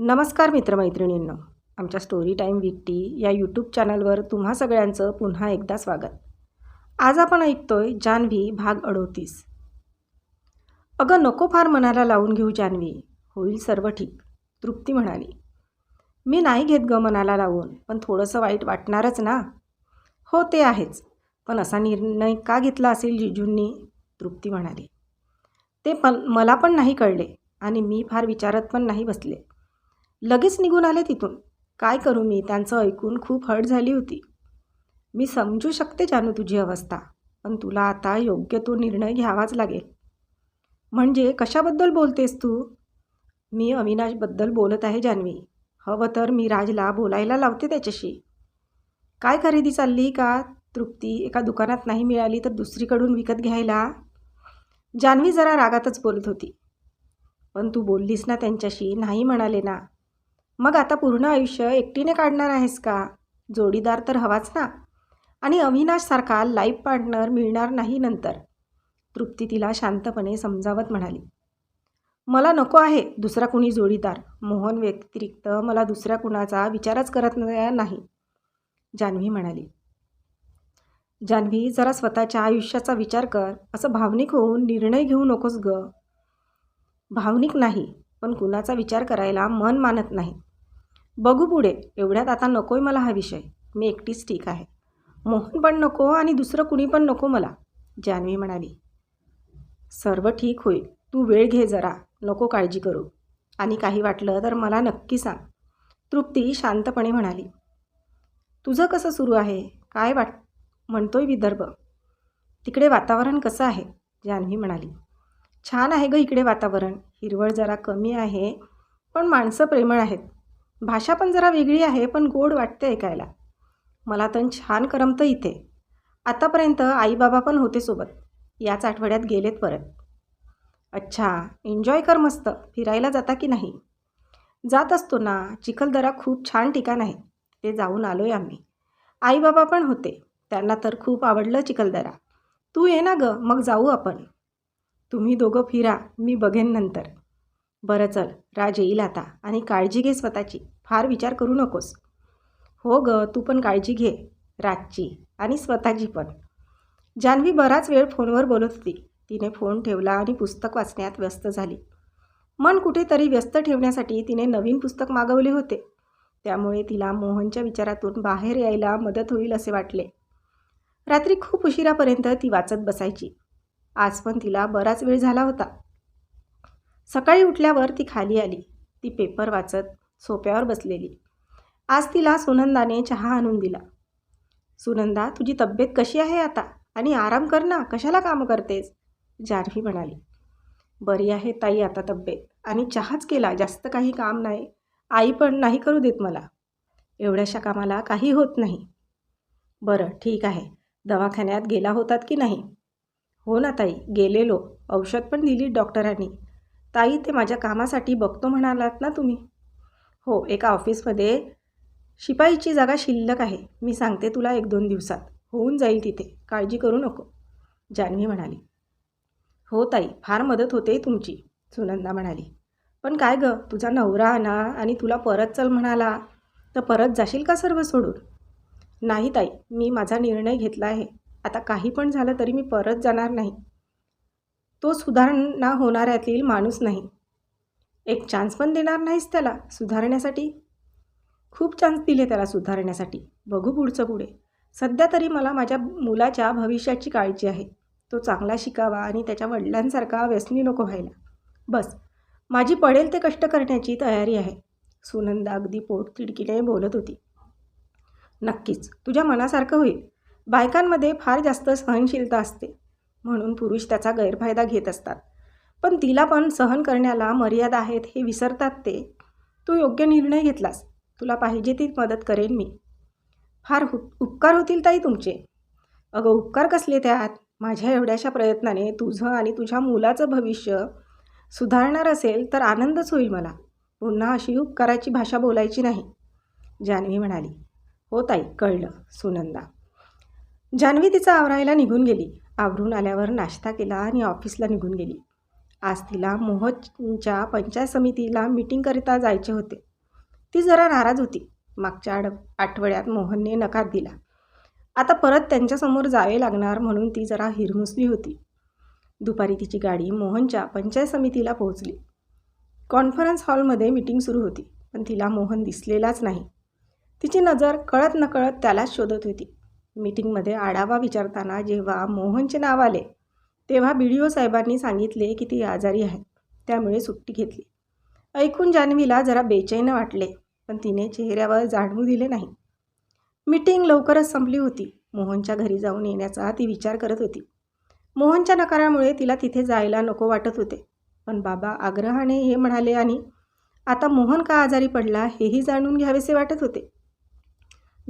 नमस्कार मित्रमैत्रिणींनो. आमच्या story time विकटी या यूट्यूब चॅनलवर तुम्हा सगळ्यांचं पुन्हा एकदा स्वागत. आज आपण ऐकतोय जान्हवी भाग अडोतीस. अगं नको फार मनाला लावून घेऊ जान्हवी. होईल सर्व ठीक. तृप्ती म्हणाली. मी नाही घेत ग मनाला लावून पण थोडंसं वाईट वाटणारच ना? हो ते आहेच. पण असा निर्णय का घेतला असेल जिजूंनी? तृप्ती म्हणाली. ते पण मला पण नाही कळले आणि मी फार विचारत पण नाही बसले. लगेच निघून आले तिथून. काय करू मी? त्यांचं ऐकून खूप हट झाली होती. मी समजू शकते जानू तुझी अवस्था पण तुला आता योग्य तो निर्णय घ्यावाच लागेल. म्हणजे कशाबद्दल बोलतेस तू? मी अविनाशबद्दल बोलत आहे जान्हवी हवं तर मी राजला बोलायला लावते त्याच्याशी. काय खरेदी चालली का? तृप्ती एका दुकानात नाही मिळाली तर दुसरीकडून विकत घ्यायला? जान्हवी जरा रागातच बोलत होती. पण तू बोललीस ना त्यांच्याशी नाही म्हणाले ना. मग आता पूर्ण आयुष्य एकटीने काढणार आहेस का? जोडीदार तर हवाच ना. आणि अविनाशसारखा लाईफ पार्टनर मिळणार नाही नंतर. तृप्ती तिला शांतपणे समजावत म्हणाली. मला नको आहे दुसरा कुणी जोडीदार. मोहन व्यतिरिक्त मला दुसऱ्या कुणाचा विचारच करत नाही. जान्हवी म्हणाली. जान्हवी जरा स्वतःच्या आयुष्याचा विचार कर. असं भावनिक होऊन निर्णय घेऊ नकोस ग. भावनिक नाही पण कुणाचा विचार करायला मन मानत नाही. बघू पुढे. एवढ्यात आता नकोय मला हा विषय. मी एकटीच ठीक आहे. मोहन पण नको आणि दुसरं कुणी पण नको मला जान्हवी म्हणाली. सर्व ठीक होईल. तू वेळ घे जरा. नको काळजी करू. आणि काही वाटलं तर मला नक्की सांग. तृप्ती शांतपणे म्हणाली. तुझं कसं सुरू आहे? काय वाट म्हणतोय विदर्भ. तिकडे वातावरण कसं आहे? जान्हवी म्हणाली. छान आहे ग इकडे वातावरण. हिरवळ जरा कमी आहे पण माणसं प्रेमळ आहेत. भाषा पण जरा वेगळी आहे पण गोड वाटते ऐकायला. मला तर छान करमतं इथे. आतापर्यंत आईबाबा पण होते सोबत. याच आठवड्यात गेलेत परत. अच्छा एन्जॉय कर मस्त. फिरायला जाता की नाही? जात असतो ना. चिखलदरा खूप छान ठिकाण आहे. ते जाऊन आलो आहे आम्ही. आईबाबा पण होते. त्यांना तर खूप आवडलं चिखलदरा तू ये ना ग मग जाऊ आपण. तुम्ही दोघं फिरा मी बघेन नंतर. बरं चल राज येईल आता. आणि काळजी घे स्वतःची. फार विचार करू नकोस. हो ग तू पण काळजी घे राजची आणि स्वतःची पण. जान्हवी बराच वेळ फोनवर बोलत होती. तिने फोन ठेवला आणि पुस्तक वाचण्यात व्यस्त झाली. मन कुठेतरी व्यस्त ठेवण्यासाठी तिने नवीन पुस्तक मागवले होते. त्यामुळे तिला मोहनच्या विचारातून बाहेर यायला मदत होईल असे वाटले. रात्री खूप उशिरापर्यंत ती वाचत बसायची. आज पण तिला बराच वेळ झाला होता. सकाळी उठल्यावर ती खाली आली. ती पेपर वाचत सोप्यावर बसलेली. आज तिला सुनंदाने चहा आणून दिला. सुनंदा तुझी तब्येत कशी आहे आता? आणि आराम कर ना कशाला कामं करतेस? जान्हवी म्हणाली. बरी आहे ताई आता तब्येत. आणि चहाच केला जास्त काही काम नाही. आई पण नाही करू देत मला. एवढ्याशा कामाला काही होत नाही. बरं ठीक आहे. दवाखान्यात गेला होतात की नाही? हो ना ताई गेलेलो. औषध पण दिली डॉक्टरांनी. ताई ते माझ्या कामासाठी बघतो म्हणालात ना तुम्ही. हो एका ऑफिसमध्ये शिपाईची जागा शिल्लक आहे. मी सांगते तुला एक दोन दिवसात. होऊन जाईल तिथे. काळजी करू नको. जान्हवी म्हणाली. हो ताई. फार मदत होते तुमची सुनंदा म्हणाली. पण काय गं? तुझा नवरा आणा आणि तुला परत चल म्हणाला. तर परत जाशील का सर्व सोडून? नाही ताई. मी माझा निर्णय घेतला आहे. आता काही पण झालं तरी मी परत जाणार नाही. तो सुधारणा होणाऱ्यातील माणूस नाही. एक चान्स पण देणार नाहीस त्याला सुधारण्यासाठी. खूप चान्स दिले त्याला सुधारण्यासाठी. बघू पुढचं पुढे. सध्या तरी मला माझ्या मुलाच्या भविष्याची काळजी आहे. तो चांगला शिकावा आणि त्याच्या वडिलांसारखा व्यसनी नको व्हायला. बस. माझी पडेल ते कष्ट करण्याची तयारी आहे. सुनंदा अगदी पोट तिडकीने बोलत होती. नक्कीच तुझ्या मनासारखं होईल. बायकांमध्ये फार जास्त सहनशीलता असते. म्हणून पुरुष त्याचा गैरफायदा घेत असतात. पण तिला पण सहन करण्याला मर्यादा आहेत हे विसरतात ते. तू योग्य निर्णय घेतलास. तुला पाहिजे ती मदत करेन मी. फार हु उपकार होतील ताई तुमचे. अगं उपकार कसले त्यात? माझ्या एवढ्याशा प्रयत्नाने तुझं आणि तुझ्या मुलाचं भविष्य सुधारणार असेल तर आनंदच होईल मला. पुन्हा अशी उपकाराची भाषा बोलायची नाही. जान्हवी म्हणाली. हो ताई कळलं सुनंदा. जान्हवी तिचा आवरायला निघून गेली. आवरून आल्यावर नाश्ता केला आणि ऑफिसला निघून गेली. आज तिला मोहनच्या पंचायत समितीला मीटिंगकरिता जायचे होते. ती जरा नाराज होती. मागच्या आड आठवड्यात मोहनने नकार दिला. आता परत त्यांच्यासमोर जावे लागणार म्हणून ती जरा हिरमुसली होती. दुपारी तिची गाडी मोहनच्या पंचायत समितीला पोहोचली. कॉन्फरन्स हॉलमध्ये मीटिंग सुरू होती पण तिला मोहन दिसलेलाच नाही. तिची नजर कळत नकळत त्यालाच शोधत होती. मीटिंगमध्ये आढावा विचारताना जेव्हा मोहनचे नाव आले तेव्हा बी डी ओ साहेबांनी सांगितले की ती आजारी आहे त्यामुळे सुट्टी घेतली. ऐकून जान्हवीला जरा बेचैन वाटले पण तिने चेहऱ्यावर जाणवू दिले नाही. मीटिंग लवकरच संपली होती. मोहनच्या घरी जाऊन येण्याचा ती विचार करत होती. मोहनच्या नकारामुळे तिला तिथे जायला नको वाटत होते. पण बाबा आग्रहाने हे म्हणाले आणि आता मोहन का आजारी पडला हेही जाणून घ्यावेसे वाटत होते.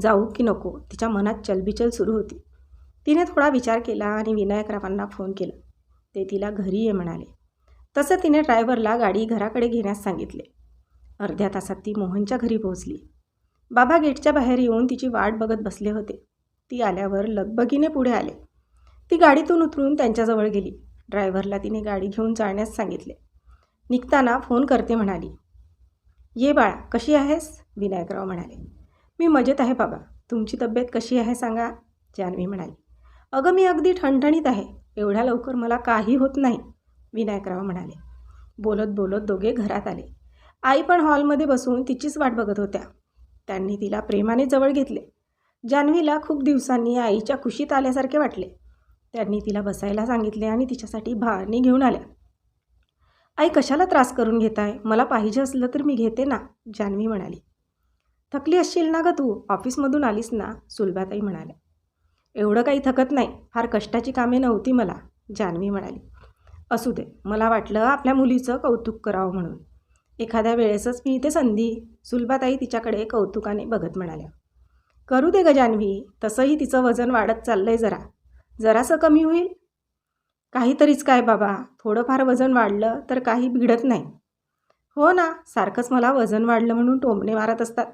जाऊ की नको तिच्या मनात चलबिचल सुरू होती. तिने थोडा विचार केला आणि विनायकरावांना फोन केला. ते तिला घरी ये म्हणाले. तसं तिने ड्रायव्हरला गाडी घराकडे घेण्यास सांगितले. अर्ध्या तासात ती मोहनच्या घरी पोहोचली. बाबा गेटच्या बाहेर येऊन तिची वाट बघत बसले होते. ती आल्यावर लगबगीने पुढे आले. ती गाडीतून उतरून त्यांच्याजवळ गेली. ड्रायव्हरला तिने गाडी घेऊन जाण्यास सांगितले. निघताना फोन करते म्हणाली. ये बाळा कशी आहेस? विनायकराव म्हणाले. मी मजेत आहे बाबा. तुमची तब्येत कशी आहे सांगा. जान्हवी म्हणाली. अगं मी अगदी ठणठणीत आहे. एवढ्या लवकर मला काही होत नाही विनायकराव म्हणाले. बोलत बोलत दोघे घरात आले. आई पण हॉलमध्ये बसून तिचीच वाट बघत होत्या. त्यांनी तिला प्रेमाने जवळ घेतले. जान्हवीला खूप दिवसांनी आईच्या खुशीत आल्यासारखे वाटले. त्यांनी तिला बसायला सांगितले आणि तिच्यासाठी भाणी घेऊन आल्या. आई कशाला त्रास करून घेताय? मला पाहिजे असलं तर मी घेते ना जान्हवी म्हणाली. थकली असशील ना गं तू? ऑफिसमधून आलीस ना सुलभाताई म्हणाल्या. एवढं काही थकत नाही. फार कष्टाची कामे नव्हती मला जान्हवी म्हणाली. असू दे. मला वाटलं आपल्या मुलीचं कौतुक करावं म्हणून. एखाद्या वेळेसच मी इथे संधी सुलभाताई तिच्याकडे कौतुकाने बघत म्हणाल्या. करू दे ग जान्हवी तसंही तिचं वजन वाढत चाललं आहे जरा. जरासं कमी होईल? काहीतरीच काय बाबा. थोडंफार वजन वाढलं तर काही बिघडत नाही. हो ना. सारखंच मला वजन वाढलं म्हणून टोमणे मारत असतात.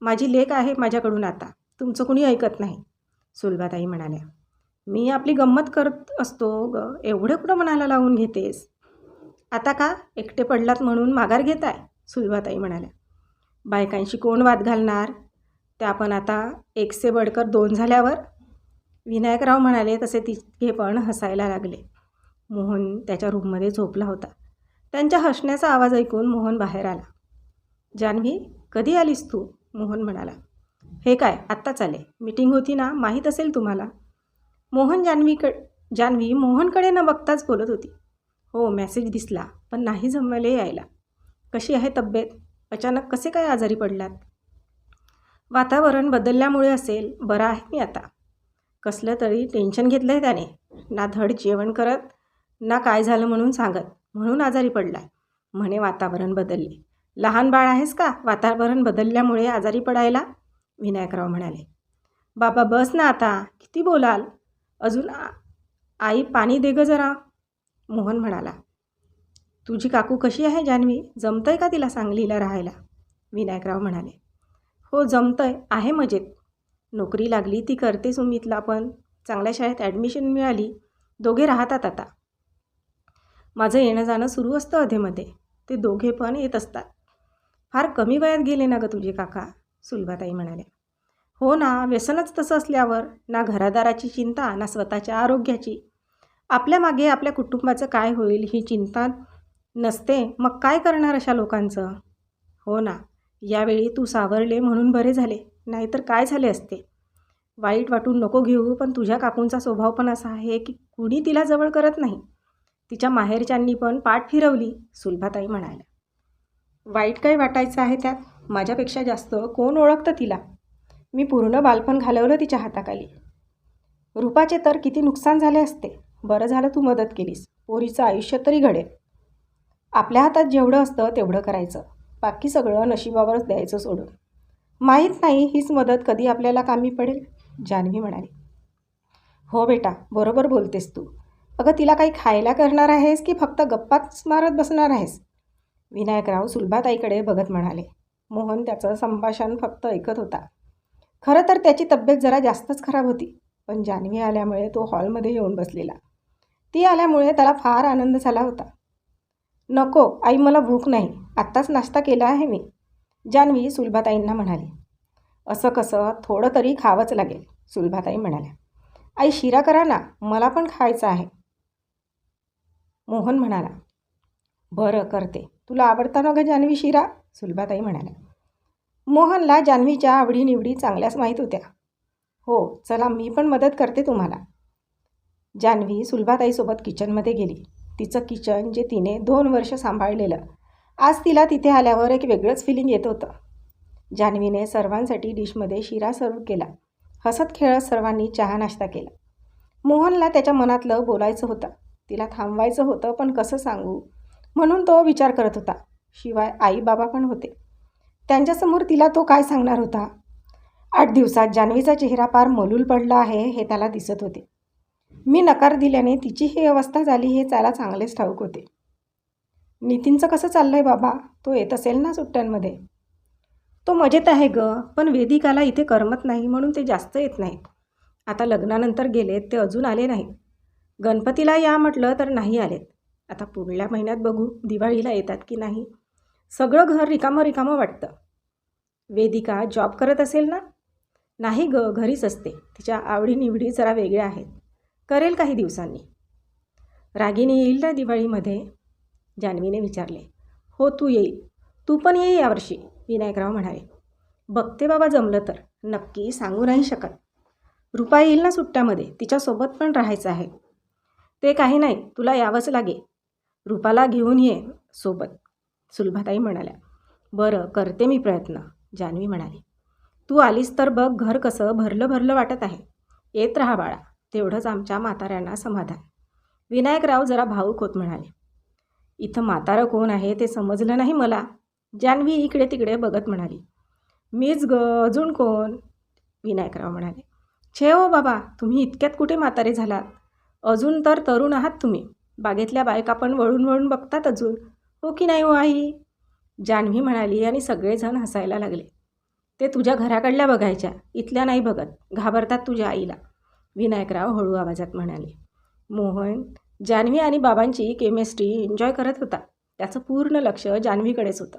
माझी लेख आहे माझ्याकडून आता. तुमचं कुणी ऐकत नाही. सुलभाताई म्हणाल्या. मी आपली गंमत करत असतो ग एवढं कुठं मनाला लावून घेतेस? आता का एकटे पडलात म्हणून माघार घेताय? सुलभाताई म्हणाल्या. बायकांशी कोण वाद घालणार? त्या पण आता एकसे बडकर दोन झाल्यावर? विनायकराव म्हणाले तसे तिघे पण हसायला लागले. मोहन त्याच्या रूममध्ये झोपला होता. त्यांच्या हसण्याचा आवाज ऐकून मोहन बाहेर आला. जान्हवी कधी आलीस तू? मोहन म्हणाला. हे काय? आत्ताच आले मीटिंग होती ना? माहीत असेल तुम्हाला? मोहन जान्हवीक जान्हवी मोहनकडे न बघताच बोलत होती. हो मेसेज दिसला पण नाही जमले यायला. कशी आहे तब्येत? अचानक कसे काय आजारी पडलात? वातावरण बदलल्यामुळे असेल बरं आहे मी आता. कसलं तरी टेन्शन घेतलं आहे त्याने. ना धड जेवण करत ना काय झालं म्हणून सांगत म्हणून आजारी पडला म्हणे वातावरण बदलले. लहान बाळ आहेस का? वातावरण बदलल्यामुळे आजारी पडायला? विनायकराव म्हणाले. बाबा बस ना आता. किती बोलाल? अजून आई पाणी दे गं जरा. मोहन म्हणाला. तुझी काकू कशी आहे जान्हवी जमतंय का तिला सांगलीला राहायला? विनायकराव म्हणाले. हो जमतंय. आहे मजेत. नोकरी लागली ती करते सुमितला पण. चांगल्या शाळेत ॲडमिशन मिळाली. दोघे राहतात आता. माझं येणं जाणं सुरू असतं अधेमध्ये ते दोघे पण येत असतात. फार कमी वयात गेले ना गं तुझे काका? सुलभाताई म्हणाल्या. हो ना व्यसनच तसं असल्यावर ना घरादाराची चिंता ना स्वतःच्या आरोग्याची. आपल्या मागे आपल्या कुटुंबाचं काय होईल ही चिंता नसते. मग काय करणार अशा लोकांचं? हो ना यावेळी तू सावरले म्हणून बरे झाले नाहीतर काय झाले असते? वाईट वाटून नको घेऊ पण तुझ्या काकूंचा स्वभाव पण असा आहे की कुणी तिला जवळ करत नाही. तिच्या माहेरच्यांनी पण पाठ फिरवली सुलभाताई म्हणाल्या. वाईट काय वाटायचं आहे त्यात? माझ्यापेक्षा जास्त कोण ओळखतं तिला? मी पूर्ण बालपण घालवलं तिच्या हाताखाली. रूपाचे तर किती नुकसान झाले असते. बरं झालं तू मदत केलीस. पोरीचं आयुष्य तरी घडेल. आपल्या हातात जेवढं असतं तेवढं करायचं. बाकी सगळं नशिबावरच द्यायचं सोडून. माहीत नाही हीच मदत कधी आपल्याला कामी पडेल जान्हवी म्हणाली. हो बेटा बरोबर बोलतेस तू. अगं तिला काही खायला करणार आहेस की फक्त गप्पाच मारत बसणार आहेस? विनायकराव सुलभाताईकडे बघत म्हणाले. मोहन त्याचं संभाषण फक्त ऐकत होता. खरं तर त्याची तब्येत जरा जास्तच खराब होती पण जान्हवी आल्यामुळे तो हॉलमध्ये येऊन बसलेला. ती आल्यामुळे त्याला फार आनंद झाला होता. नको आई मला भूक नाही. आत्ताच नाश्ता केला आहे मी जान्हवी सुलभाताईंना म्हणाली. असं कसं थोडं तरी खावंच लागेल सुलभाताई म्हणाल्या. आई शिरा करा ना मला पण खायचं आहे. मोहन म्हणाला. बरं करते. तुला आवडता ना गं जान्हवी शिरा? सुलभाताई म्हणाल्या. मोहनला जान्हवीच्या आवडीनिवडी चांगल्याच माहीत होत्या. हो चला मी पण मदत करते तुम्हाला. जान्हवी सुलभाताईसोबत किचनमध्ये गेली. तिचं किचन जे तिने दोन वर्ष सांभाळलेलं आज तिला तिथे आल्यावर एक वेगळंच फिलिंग येत होतं. जान्हवीने सर्वांसाठी डिशमध्ये शिरा सर्व केला. हसत खेळत सर्वांनी चहा नाश्ता केला. मोहनला त्याच्या मनातलं बोलायचं होतं. तिला थांबवायचं होतं पण कसं सांगू? म्हणून तो विचार करत होता. शिवाय आई बाबा पण होते. त्यांच्यासमोर तिला तो काय सांगणार होता? आठ दिवसात जान्हवीचा चेहरा पार मलूल पडला आहे हे त्याला दिसत होते. मी नकार दिल्याने तिची ही अवस्था झाली हे त्याला चांगलेच ठाऊक होते. नितीनचं कसं चाललं आहे बाबा? तो येत असेल ना सुट्ट्यांमध्ये? तो मजेत आहे ग पण वेदिकाला इथे करमत नाही म्हणून ते जास्त येत नाहीत. आता लग्नानंतर गेलेत ते अजून आले नाहीत. गणपतीला या म्हटलं तर नाही आलेत. आता पुढल्या महिन्यात बघू दिवाळीला येतात की नाही? सगळं घर रिकामं रिकामं वाटतं. वेदिका जॉब करत असेल ना? नाही ग घरीच असते. तिच्या आवडीनिवडी जरा वेगळ्या आहेत. करेल काही दिवसांनी. रागिनी येईल ना दिवाळीमध्ये? जान्हवीने विचारले. हो तू येईल. तू पण ये यावर्षी विनायकराव म्हणाले. बघते बाबा जमलं तर. नक्की सांगू नाही शकत. रुपा येईल ना सुट्ट्यामध्ये? तिच्यासोबत पण राहायचं आहे. ते काही नाही. तुला यावंच लागे रुपाला घेऊन ये सोबत. सुलभाताई म्हणाल्या बरं करते मी प्रयत्न जान्हवी म्हणाली. तू आलीस तर बघ घर कसं भरलं भरलं वाटत आहे. येत राहा बाळा तेवढंच आमच्या म्हाताऱ्यांना समाधान. विनायकराव जरा भाऊक होत म्हणाले. इथं म्हातारं कोण आहे ते समजलं नाही मला जान्हवी इकडे तिकडे बघत म्हणाली. मीच ग अजून कोण? विनायकराव म्हणाले. छे हो बाबा तुम्ही इतक्यात कुठे म्हातारे झालात? अजून तर तरुण आहात तुम्ही. बागेतल्या बायका पण वळून वळून बघतात अजून. हो की नाही हो आई? जान्हवी म्हणाली आणि सगळेजण हसायला लागले. ते तुझ्या घराकडल्या बघायच्या इथल्या नाही बघत घाबरतात तुझ्या आईला. विनायकराव हळू आवाजात म्हणाले. मोहन जान्हवी आणि बाबांची केमिस्ट्री एन्जॉय करत होता. त्याचं पूर्ण लक्ष जान्हवीकडेच होतं.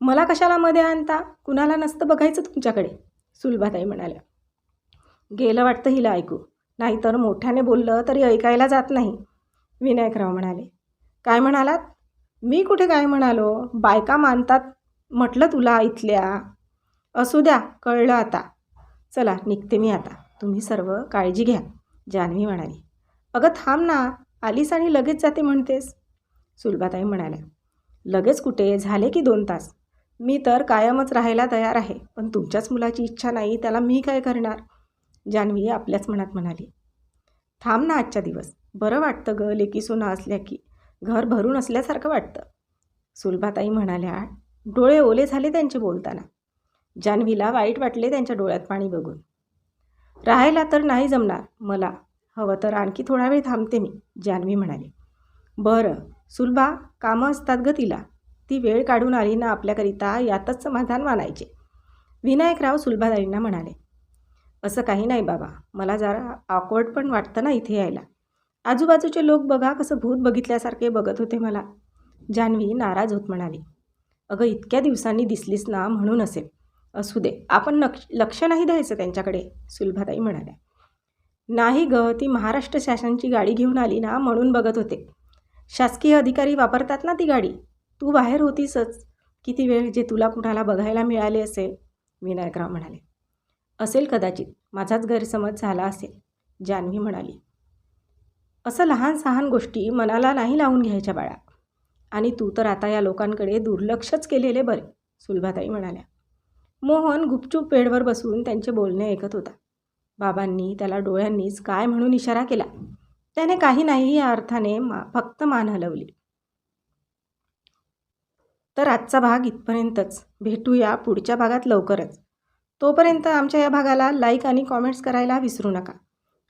मला कशाला मध्ये आणता? कुणाला नसतं बघायचं तुमच्याकडे? सुलभाताई म्हणाल्या. गेलं वाटतं हिला ऐकू. नाहीतर मोठ्याने बोललं तरी ऐकायला जात नाही. विनायकराव म्हणाले. काय म्हणालात? मी कुठे काय म्हणालो? बायका मानतात म्हटलं तुला इथल्या. असू द्या कळलं आता. चला निघते मी आता. तुम्ही सर्व काळजी घ्या जान्हवी म्हणाली. अगं थांब ना आलीस आणि लगेच जाते म्हणतेस. सुलभाताई म्हणाल्या. लगेच कुठे? झाले की दोन तास. मी तर कायमच राहायला तयार आहे पण तुमच्याच मुलाची इच्छा नाही त्याला मी काय करणार? जान्हवी आपल्याच मनात म्हणाली. थांब ना आजच्या दिवस. बरं वाटतं ग लेकी सोनं असल्या की. घर भरून असल्यासारखं वाटतं. सुलभाताई म्हणाल्या डोळे ओले झाले त्यांचे बोलताना. जान्हवीला वाईट वाटले त्यांच्या डोळ्यात पाणी बघून. राहायला तर नाही जमणार मला. हवं तर आणखी थोडा वेळ थांबते मी जान्हवी म्हणाली. बरं सुलभा कामं असतात ग तिला. ती वेळ काढून आली ना आपल्याकरिता यातच समाधान मानायचे. विनायकराव सुलभाताईंना म्हणाले असं काही नाही बाबा. मला जरा ऑकवर्ड पण वाटतं ना इथे यायला. आजूबाजूचे लोक बघा कसं भूत बघितल्यासारखे बघत होते मला. जान्हवी नाराज होत म्हणाली अगं इतक्या दिवसांनी दिसलीस ना म्हणून असेल. असू दे आपण नक्ष लक्ष नाही द्यायचं त्यांच्याकडे सुलभाताई म्हणाल्या. नाही ग ती महाराष्ट्र शासनाची गाडी घेऊन आली ना म्हणून बघत होते. शासकीय अधिकारी वापरतात ना ती गाडी. तू बाहेर होतीसच. किती वेळ जे तुला कुणाला बघायला मिळाले असेल विनायकराव म्हणाले. असेल कदाचित माझाच गैरसमज झाला असेल जान्हवी म्हणाली. असं लहान सहान गोष्टी मनाला नाही लावून घ्यायच्या बाळा. आणि तू तर आता या लोकांकडे दुर्लक्षच केलेले बरे सुलभाताई म्हणाल्या. मोहन गुपचूप बेडवर बसून त्यांचे बोलणे ऐकत होता. बाबांनी त्याला डोळ्यांनीच काय म्हणून इशारा केला? त्याने काही नाही या अर्थाने मा फक्त मान हलवली. तर आजचा भाग इथपर्यंतच. भेटूया पुढच्या भागात लवकरच. तोपर्यंत आमच्या या भागाला लाईक आणि कॉमेंट्स करायला विसरू नका.